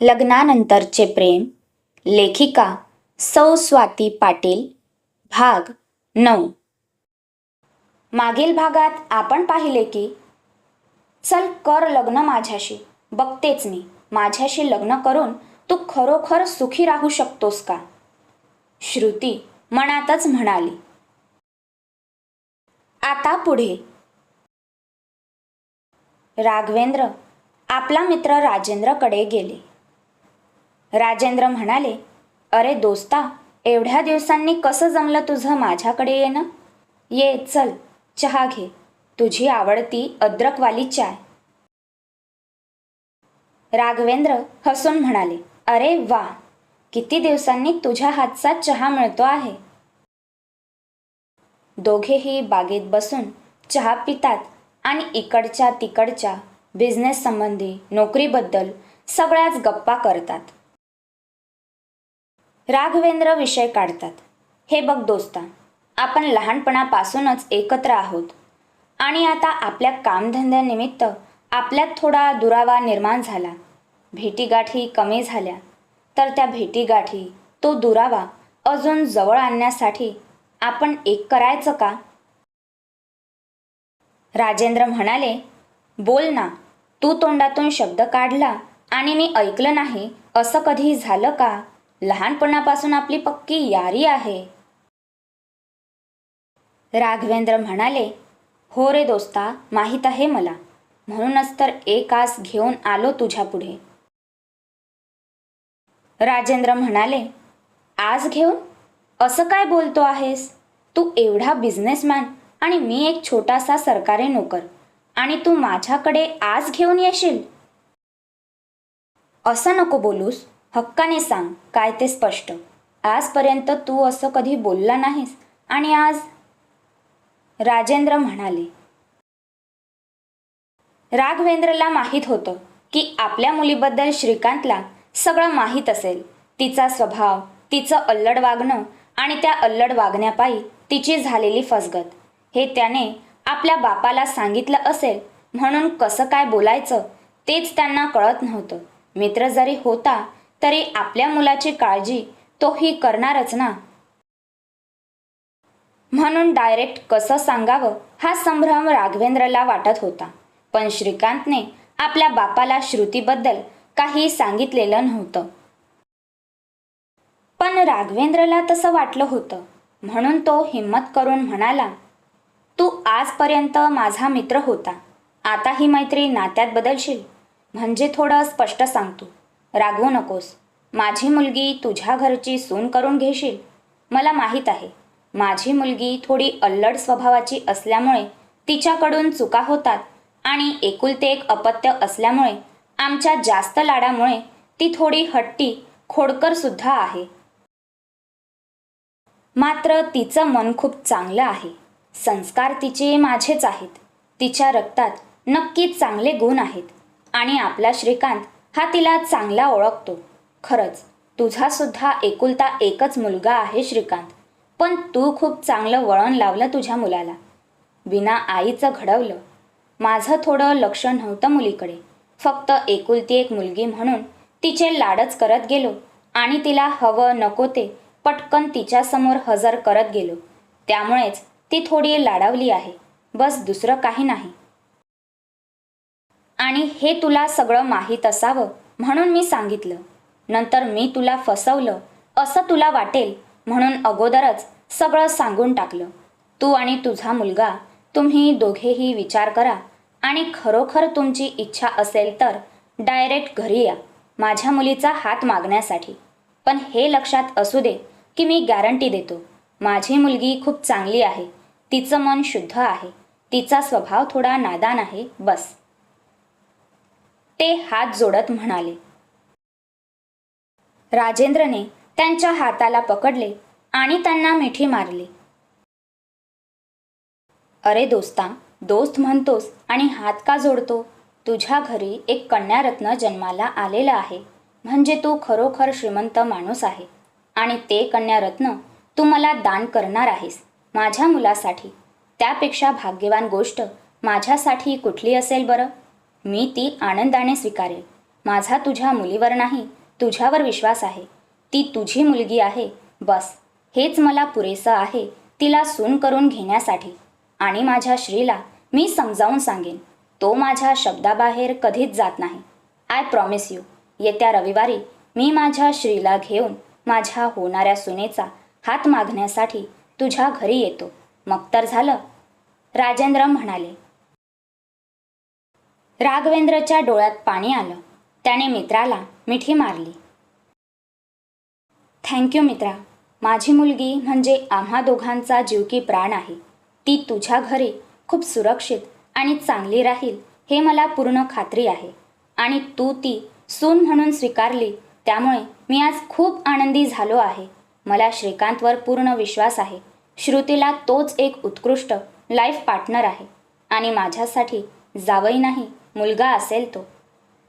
लग्नानंतरचे प्रेम लेखिका सौ स्वाती पाटील भाग नऊ. मागील भागात आपण पाहिले की चल कर लग्न माझ्याशी बघतेच मी माझ्याशी लग्न करून तू खरोखर सुखी राहू शकतोस का? श्रुती मनातच म्हणाली. आता पुढे. राघवेंद्र आपला मित्र राजेंद्रकडे गेले. राजेंद्र म्हणाले अरे दोस्ता एवढ्या दिवसांनी कसं जमलं तुझं माझ्याकडे येणं? ये चल चहा घे. तुझी आवडती अद्रकवाली चाय. राघवेंद्र हसून म्हणाले अरे वा किती दिवसांनी तुझ्या हातचा चहा मिळतो आहे. दोघेही बागेत बसून चहा पितात आणि इकडच्या तिकडच्या बिझनेस संबंधी नोकरीबद्दल सगळ्याच गप्पा करतात. राघवेंद्र विषय काढतात. हे बघ दोस्ता आपण लहानपणापासूनच एकत्र आहोत. आणि आता आपल्या कामधंद्यानिमित्त आपल्यात थोडा दुरावा निर्माण झाला. भेटीगाठी कमी झाल्या. तर त्या भेटीगाठी तो दुरावा अजून जवळ आणण्यासाठी आपण एक करायचं का? राजेंद्र म्हणाले बोल ना तू तोंडातून शब्द काढला आणि मी ऐकलं नाही असं कधी झालं का? लहानपणापासून आपली पक्की यारी आहे. राघवेंद्र म्हणाले हो रे दोस्ता माहीत आहे मला. म्हणूनच तर एक आस घेऊन आलो तुझ्या पुढे. राजेंद्र म्हणाले आज घेऊन? असं काय बोलतो आहेस? तू एवढा बिझनेसमॅन आणि मी एक छोटासा सरकारी नोकर. आणि तू माझ्याकडे आज घेऊन येशील? असं नको बोलूस. हक्काने सांग काय ते स्पष्ट. आजपर्यंत तू असं कधी बोलला नाहीस. आणि आज राजेंद्र म्हणाले राघवेंद्रला माहीत होतं की आपल्या मुलीबद्दल श्रीकांतला सगळं माहीत असेल. तिचा स्वभाव तिचं अल्लड वागणं आणि त्या अल्लड वागण्यापायी तिची झालेली फसगत. हे त्याने आपल्या बापाला सांगितलं असेल. म्हणून कसं काय बोलायचं तेच त्यांना कळत नव्हतं. मित्र जरी होता तरी आपल्या मुलाची काळजी तोही करणारच ना. म्हणून डायरेक्ट कसं सांगावं हा संभ्रम राघवेंद्रला वाटत होता. पण श्रीकांतने आपल्या बापाला श्रुतीबद्दल काही सांगितलेलं नव्हतं. पण राघवेंद्रला तसं वाटलं होतं. म्हणून तो हिम्मत करून म्हणाला तू आजपर्यंत माझा मित्र होता. आता ही मैत्री नात्यात बदलशील. म्हणजे थोडं स्पष्ट सांगतो. रागवू नकोस. माझी मुलगी तुझ्या घरची सून करून घेशील? मला माहीत आहे. माझी मुलगी थोडी अल्लड स्वभावाची असल्यामुळे तिच्याकडून चुका होतात आणि एकुलते एक अपत्य असल्यामुळे आमच्या जास्त लाडामुळे ती थोडी हट्टी खोडकरसुद्धा आहे. मात्र तिचं मन खूप चांगलं आहे. संस्कार तिचे माझेच आहेत. तिच्या रक्तात नक्कीच चांगले गुण आहेत. आणि आपला श्रीकांत हा तिला चांगला ओळखतो. खरंच तुझासुद्धा एकुलता एकच मुलगा आहे श्रीकांत. पण तू खूप चांगलं वळण लावलं तुझ्या मुलाला. विना आईचं घडवलं. माझं थोडं लक्ष नव्हतं मुलीकडे. फक्त एकुलती एक मुलगी म्हणून तिचे लाडच करत गेलो आणि तिला हवं नको ते पटकन तिच्यासमोर हजर करत गेलो. त्यामुळेच ती थोडी लाडावली आहे. बस दुसरं काही नाही. आणि हे तुला सगळं माहीत असावं म्हणून मी सांगितलं. नंतर मी तुला फसवलं असं तुला वाटेल म्हणून अगोदरच सगळं सांगून टाकलं. तू आणि तुझा मुलगा तुम्ही दोघेही विचार करा आणि खरोखर तुमची इच्छा असेल तर डायरेक्ट घरी या माझ्या मुलीचा हात मागण्यासाठी. पण हे लक्षात असू दे की मी गॅरंटी देतो. माझी मुलगी खूप चांगली आहे तिचं मन शुद्ध आहे तिचा स्वभाव थोडा नादान आहे बस. ते हात जोडत म्हणाले. राजेंद्रने त्यांच्या हाताला पकडले आणि त्यांना मिठी मारली. अरे दोस्ता दोस्त म्हणतोस आणि हात का जोडतो? तुझ्या घरी एक कन्यारत्न जन्माला आलेलं आहे. म्हणजे तू खरोखर श्रीमंत माणूस आहे. आणि ते कन्यारत्न तू मला दान करणार आहेस माझ्या मुलासाठी. त्यापेक्षा भाग्यवान गोष्ट माझ्यासाठी कुठली असेल बरं? मी ती आनंदाने स्वीकारेल माझा तुझ्या मुलीवर नाही तुझ्यावर विश्वास आहे. ती तुझी मुलगी आहे बस. हेच मला पुरेसं आहे तिला सून करून घेण्यासाठी. आणि माझ्या श्रीला मी समजावून सांगेन तो माझ्या शब्दाबाहेर कधीच जात नाही. आय प्रॉमिस यू येत्या रविवारी मी माझ्या श्रीला घेऊन माझ्या होणाऱ्या सुनेचा हात मागण्यासाठी तुझ्या घरी येतो. मग तर झालं. राजेंद्र म्हणाले राघवेंद्रच्या डोळ्यात पाणी आलं. त्याने मित्राला मिठी मारली. थँक्यू मित्रा. माझी मुलगी म्हणजे आम्हा दोघांचा जीव की प्राण आहे. ती तुझ्या घरी खूप सुरक्षित आणि चांगली राहील हे मला पूर्ण खात्री आहे. आणि तू ती सून म्हणून स्वीकारली त्यामुळे मी आज खूप आनंदी झालो आहे. मला श्रीकांतवर पूर्ण विश्वास आहे. श्रुतीला तोच एक उत्कृष्ट लाईफ पार्टनर आहे. आणि माझ्यासाठी जावई नाही मुलगा असेल तो.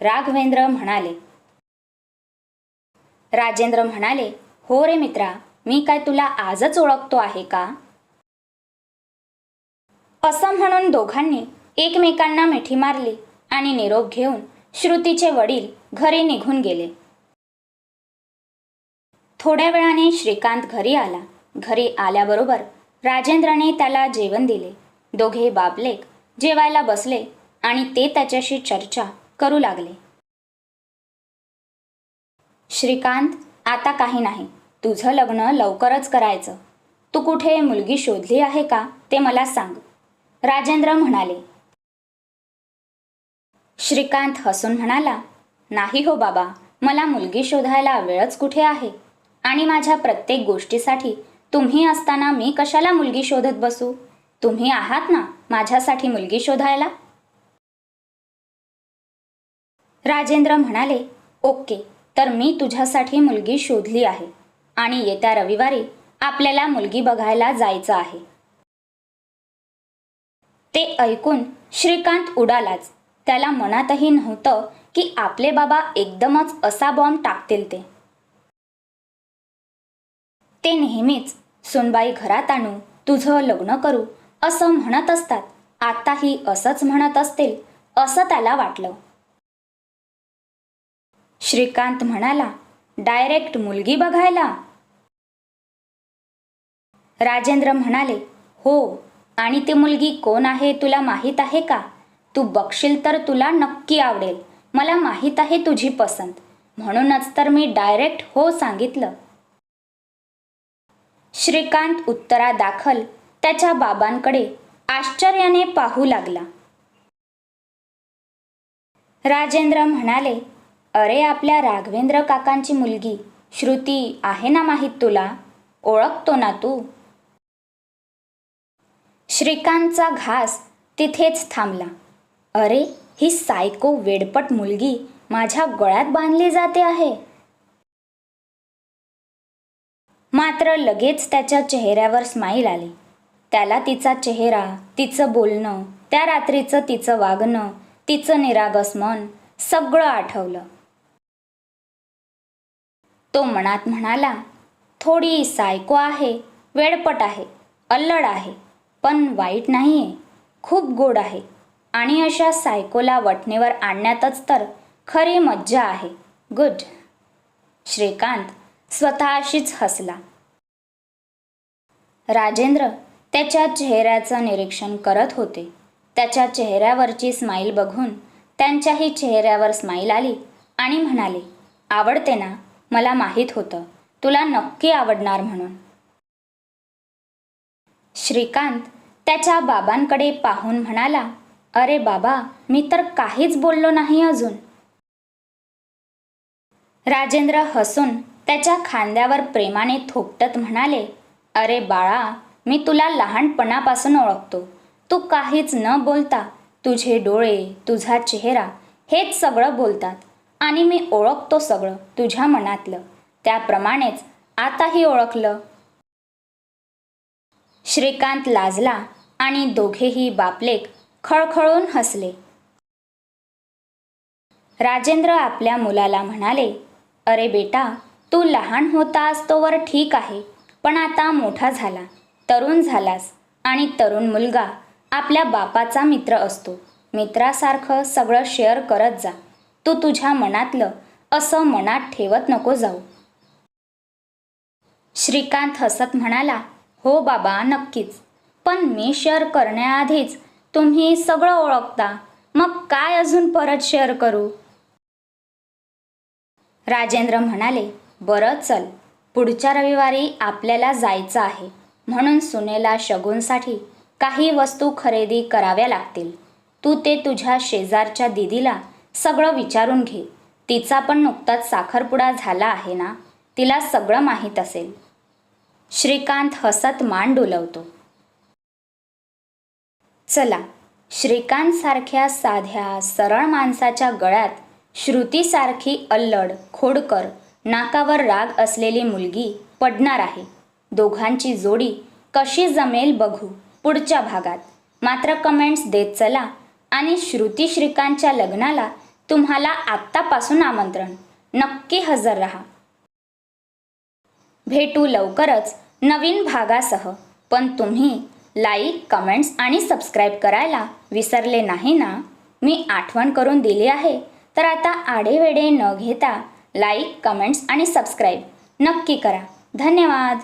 राघवेंद्र म्हणाले. राजेंद्र म्हणाले हो रे मित्रा मी काय तुला आजच ओळखतो आहे का? असं म्हणून दोघांनी एकमेकांना मिठी मारली आणि निरोप घेऊन श्रुतीचे वडील घरी निघून गेले. थोड्या वेळाने श्रीकांत घरी आला. घरी आल्याबरोबर राजेंद्रने त्याला जेवण दिले. दोघे बापलेक जेवायला बसले. आणि ते त्याच्याशी चर्चा करू लागले. श्रीकांत आता काही नाही. तुझं लग्न लवकरच करायचं. तू कुठे मुलगी शोधली आहे का? ते मला सांग. राजेंद्र म्हणाले. श्रीकांत हसून म्हणाला नाही हो बाबा मला मुलगी शोधायला वेळच कुठे आहे? आणि माझ्या प्रत्येक गोष्टीसाठी तुम्ही असताना मी कशाला मुलगी शोधत बसू? तुम्ही आहात ना माझ्यासाठी मुलगी शोधायला? राजेंद्र म्हणाले ओके तर मी तुझ्यासाठी मुलगी शोधली आहे आणि येत्या रविवारी आपल्याला मुलगी बघायला जायचं आहे. ते ऐकून श्रीकांत उडालाच. त्याला मनातही नव्हतं की आपले बाबा एकदमच असा बॉम्ब टाकतील ते. ते नेहमीच सोनबाई घरात आणू तुझं लग्न करू असं म्हणत असतात. आताही असंच म्हणत असतील असं त्याला वाटलं. श्रीकांत म्हणाला डायरेक्ट मुलगी बघायला. राजेंद्र म्हणाले हो आणि ती मुलगी कोण आहे तुला माहीत आहे का? तू बघशील तर तुला नक्की आवडेल. मला माहीत आहे तुझी पसंत. म्हणूनच तर मी डायरेक्ट हो सांगितलं. श्रीकांत उत्तरादाखल त्याच्या बाबांकडे आश्चर्याने पाहू लागला. राजेंद्र म्हणाले अरे आपल्या राघवेंद्र काकांची मुलगी श्रुती आहे ना माहीत तुला? ओळखतो ना तू? श्रीकांतचा घास तिथेच थांबला. अरे ही सायको वेडपट मुलगी माझ्या गळ्यात बांधली जाते आहे. मात्र लगेच त्याच्या चेहऱ्यावर स्माईल आली. त्याला तिचा चेहरा तिचं बोलणं त्या रात्रीचं तिचं वागणं तिचं निरागस मन सगळं आठवलं. तो मनात म्हणाला थोडी सायको आहे वेडपट आहे अल्लड आहे पण वाईट नाही आहे खूप गोड आहे. आणि अशा सायकोला वटणीवर आणण्यातच तर खरी मज्जा आहे. गुड. श्रीकांत स्वतःशीच हसला. राजेंद्र त्याच्या चेहऱ्याचं निरीक्षण करत होते. त्याच्या चेहऱ्यावरची स्माईल बघून त्यांच्याही चेहऱ्यावर स्माईल आली आणि म्हणाले आवडते ना? मला माहीत होतं. तुला नक्की आवडणार म्हणून. श्रीकांत त्याच्या बाबांकडे पाहून म्हणाला अरे बाबा मी तर काहीच बोललो नाही अजून. राजेंद्र हसून त्याच्या खांद्यावर प्रेमाने थोपटत म्हणाले अरे बाळा मी तुला लहानपणापासून ओळखतो. तू काहीच न बोलता तुझे डोळे तुझा चेहरा हेच सगळं बोलतात. आणि मी ओळखतो सगळं तुझ्या मनातलं. त्याप्रमाणेच आताही ओळखलं. श्रीकांत लाजला आणि दोघेही बापलेक खळखळून हसले. राजेंद्र आपल्या मुलाला म्हणाले अरे बेटा तू लहान होतास तोवर ठीक आहे पण आता मोठा झाला तरुण झालास आणि तरुण मुलगा आपल्या बापाचा मित्र असतो. मित्रासारखं सगळं शेअर करत जा. तू तुझ्या मनातलं असं मनात ठेवत नको जाऊ. श्रीकांत हसत म्हणाला हो बाबा नक्कीच. पण मी शेअर करण्याआधीच तुम्ही सगळं ओळखता. मग काय अजून परत शेअर करू? राजेंद्र म्हणाले बरं चल. पुढच्या रविवारी आपल्याला जायचं आहे. म्हणून सुनेला शगूनसाठी काही वस्तू खरेदी कराव्या लागतील. तू ते तुझ्या शेजारच्या दिदीला सगळं विचारून घे. तिचा पण नुकताच साखरपुडा झाला आहे ना? तिला सगळं माहीत असेल. श्रीकांत हसत मान डोलवतो. चला श्रीकांतसारख्या साध्या सरळ माणसाच्या गळ्यात श्रुतीसारखी अल्लड खोडकर नाकावर राग असलेली मुलगी पडणार आहे. दोघांची जोडी कशी जमेल बघू पुढच्या भागात. मात्र कमेंट्स देत चला आणि श्रुती श्रीकांतच्या लग्नाला तुम्हाला आत्तापासून आमंत्रण. नक्की हजर रहा. भेटू लवकरच नवीन भागासह. पण तुम्ही लाईक कमेंट्स आणि सबस्क्राईब करायला विसरले नाही ना? मी आठवण करून दिली आहे. तर आता आडेवेडे न घेता लाईक कमेंट्स आणि सबस्क्राईब नक्की करा. धन्यवाद!